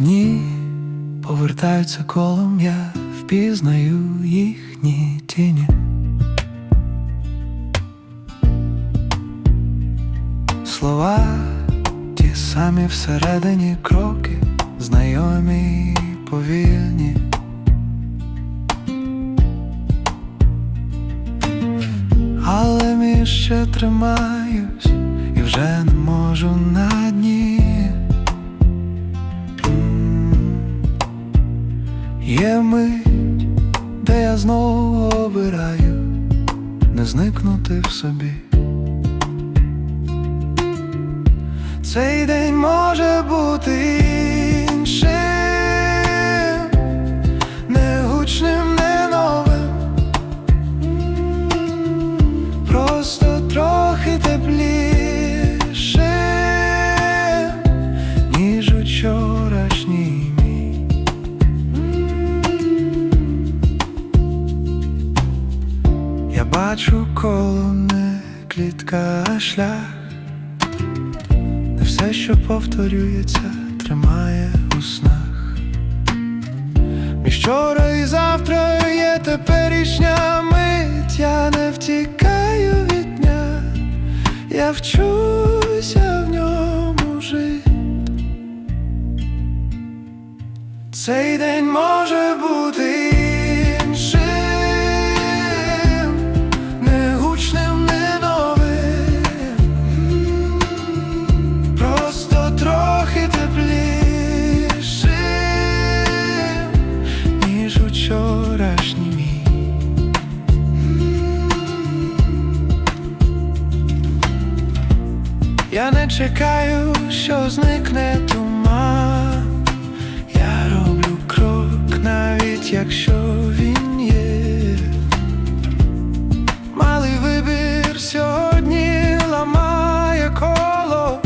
Дні повертаються колом, я впізнаю їхні тіні. Слова ті самі всередині кроки, знайомі повільні. Але між ще тримаюсь і вже не можу на Є мить, де я знову обираю не зникнути в собі. Цей день може бачу коло не клітка, шлях. Не все, що повторюється, тримає у снах. Між вчора і завтра є теперішня мить, я не втікаю від дня, я вчуся в ньому жити. Цей день може бути Я не чекаю, що зникне туман Я роблю крок, навіть якщо він є. Малий вибір сьогодні ламає коло,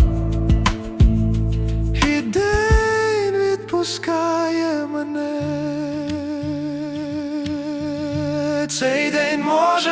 і день відпускає мене. Цей день може.